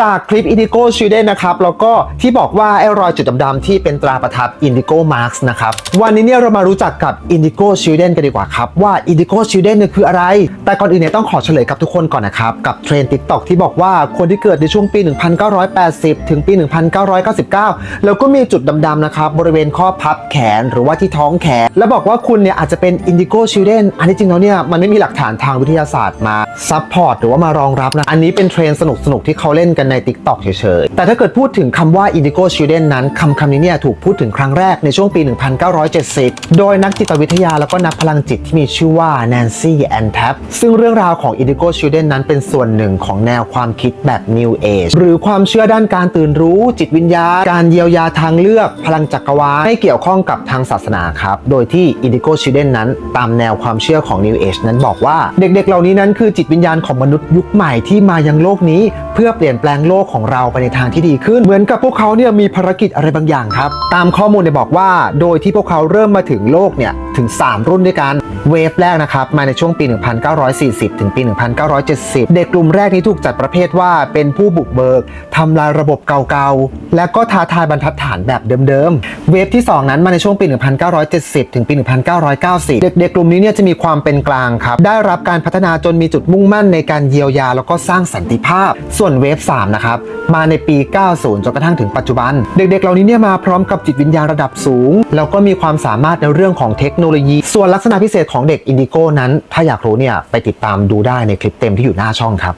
จากคลิป Indigo Student นะครับ แล้วก็ที่บอกว่าไอ้รอยจุดดำๆที่เป็นตราประทับ Indigo Marks นะครับ วันนี้เนี่ยเรามารู้จักกับ Indigo Student กันดีกว่าครับ ว่า Indigo Student เนี่ยคืออะไร แต่ก่อนอื่นเนี่ยต้องขอเฉลยกับทุกคนก่อนนะครับ กับเทรนด์ TikTok ที่บอกว่าคนที่เกิดในช่วงปี 1980 ถึงปี 1999 แล้วก็มีจุดดำๆนะครับบริเวณข้อพับแขนหรือว่าที่ท้องแขน แล้วบอกว่าคุณเนี่ยอาจจะเป็น Indigo Student อันนี้จริงแล้วเนี่ยมันไม่มีหลักฐานทางวิทยาศาสตร์มาซัพพอร์ตหรือว่ามารองรับนะอันนี้เป็นเทรนด์สนุกๆที่เขาเล่นกันใน TikTok เฉยๆ แต่ถ้าเกิดพูดถึงคำว่า Indigo Student นั้นคำคำนี้เนี่ยถูกพูดถึงครั้งแรกในช่วงปี 1970 โดยนักจิตวิทยาแล้วก็นักพลังจิตที่มีชื่อว่า Nancy a n t a p ซึ่งเรื่องราวของ Indigo Student นั้นเป็นส่วนหนึ่งของแนวความคิดแบบ New Age หรือความเชื่อด้านการตื่นรู้ จิตวิญญาณ การเยียวยาทางเลือก พลังจักรวาลไม่เกี่ยวข้องกับทางศาสนาครับ โดยที่ Indigo Student นั้น ตามแนวความเชื่อของ New Age นั้นบอกว่า เด็กๆ เหล่านี้นั้นคือจิตวิญญาณของมนุษย์ยุคใหม่ที่มายังโลกนี้ เพื่อเปลี่ยนแปลงโลกของเราไปในทางที่ดีขึ้น เหมือนกับพวกเขาเนี่ยมีภารกิจอะไรบางอย่างครับ ตามข้อมูลเนี่ยบอกว่า โดยที่พวกเขาเริ่มมาถึงโลกเนี่ยถึง 3 รุ่นด้วยกัน เวฟแรกนะครับมาในช่วงปี 1940 ถึงปี 1970 เด็กกลุ่มแรกนี้ถูกจัดประเภทว่าเป็นผู้บุกเบิกทำลายระบบเก่าๆ และก็ท้าทายบรรทัดฐานแบบเดิมๆ เวฟที่ 2 นั้นมาในช่วงปี 1970 ถึงปี 1990 เด็กๆกลุ่มนี้เนี่ยจะมีความเป็นกลางครับ ได้รับการพัฒนาจนมีจุดมุ่งมั่นในการเยียวยา แล้วก็สร้างสันติภาพ ส่วนเวฟ3นะครับมาในปี 90 จนกระทั่งถึงปัจจุบัน เด็กๆ เหล่านี้เนี่ยมาพร้อมกับจิตวิญญาณระดับสูง แล้วก็มีความสามารถในเรื่องของเทคโนโลยี ส่วนลักษณะพิเศษของเด็กอินดิโก้นั้น ถ้าอยากรู้เนี่ยไปติดตามดูได้ในคลิปเต็มที่อยู่หน้าช่องครับ